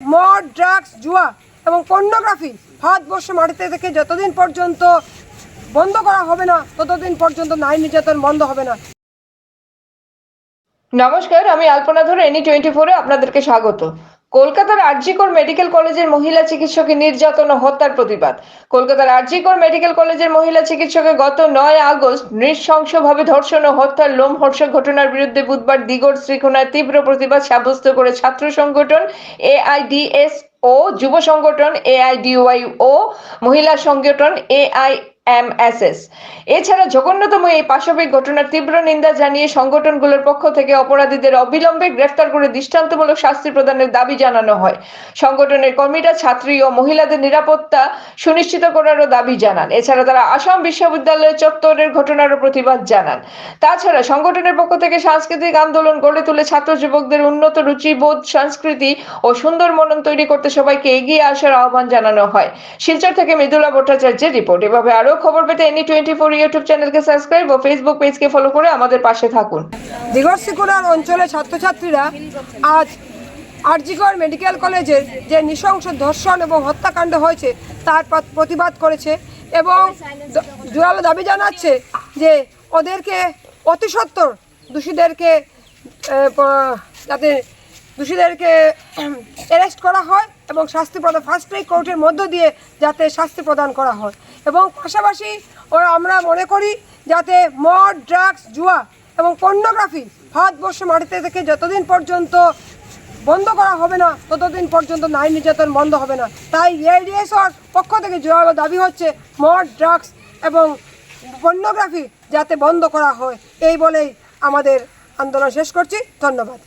মদ ড্রাগস জুয়া এবং পর্নোগ্রাফি ভারতবর্ষে মাটিতে থেকে যতদিন পর্যন্ত বন্ধ করা হবে না, ততদিন পর্যন্ত নারী নির্যাতন বন্ধ হবে না। নমস্কার, আমি আলপনা ধরে এনি টোয়েন্টি ফোরে আপনাদেরকে স্বাগত। কলকাতার আরজিকর মেডিকেল কলেজের মহিলা চিকিৎসকের নির্যাতন ও হত্যার প্রতিবাদ। কলকাতার আরজিকর মেডিকেল কলেজের মহিলা চিকিৎসকের গত নয় আগস্ট নৃশংসভাবে ধর্ষণ ও হত্যার লোমহর্ষক ঘটনার বিরুদ্ধে বুধবার দিগর শ্রীকোনায় তীব্র প্রতিবাদ সাব্যস্ত করে ছাত্র সংগঠন এআইডিএস ও যুব সংগঠন এআইডিওয়াই ও মহিলা সংগঠন এআই এমএসএস এছাড়া জঘন্যতম এই পাশবিক ঘটনার তীব্র নিন্দা জানিয়ে সংগঠনগুলোর পক্ষ থেকে অপরাধীদের অবিলম্বে গ্রেফতার করে দৃষ্টান্তমূলক শাস্তি প্রদানের দাবি জানানো হয়। সংগঠনের কর্মীরা ছাত্রী ও মহিলাদের নিরাপত্তা সুনিশ্চিত করারও দাবি জানান। এছাড়া তারা আসাম বিশ্ববিদ্যালয় চত্বরের ঘটনারও প্রতিবাদ জানান। তাছাড়া সংগঠনের পক্ষ থেকে সাংস্কৃতিক আন্দোলন গড়ে তুলে ছাত্র যুবকদের উন্নত রুচিবোধ সংস্কৃতি ও সুন্দর মনন তৈরি করতে সবাইকে এগিয়ে আসার আহ্বান জানানো হয়। শিলচর থেকে মৃদুলা ভট্টাচার্যের রিপোর্ট। এভাবে আরও খবর পেতে এনি টোয়েন্টি ফোর ইউটিউব চ্যানেলকে সাবস্ক্রাইব ও ফেসবুক পেজকে ফলো করে আমাদের পাশে থাকুন। দিগর্সিকুলার অঞ্চলের ছাত্রছাত্রীরা আজ আরজিকর মেডিকেল কলেজের যে নৃশংস ধর্ষণ এবং হত্যাকাণ্ড হয়েছে, তার প্রতিবাদ করেছে এবং জোরালো দাবি জানাচ্ছে যে ওদেরকে অতি সত্বর দোষীদেরকে যাতে দোষীদেরকে অ্যারেস্ট করা হয় এবং শাস্তি প্রদান ফার্স্ট ট্রাক কোর্টের মধ্য দিয়ে যাতে শাস্তি প্রদান করা হয়। এবং পাশাপাশি ওরা আমরা মনে করি যাতে মদ ড্রাগস জুয়া এবং পর্নোগ্রাফি ভারতবর্ষ মাটিতে থেকে যতদিন পর্যন্ত বন্ধ করা হবে না, ততদিন পর্যন্ত নারী নির্যাতন বন্ধ হবে না। তাই এআইডিএসর পক্ষ থেকে জোরালো দাবি হচ্ছে মদ ড্রাগস এবং পর্নোগ্রাফি যাতে বন্ধ করা হয়। এই বলেই আমাদের আন্দোলন শেষ করছি। ধন্যবাদ।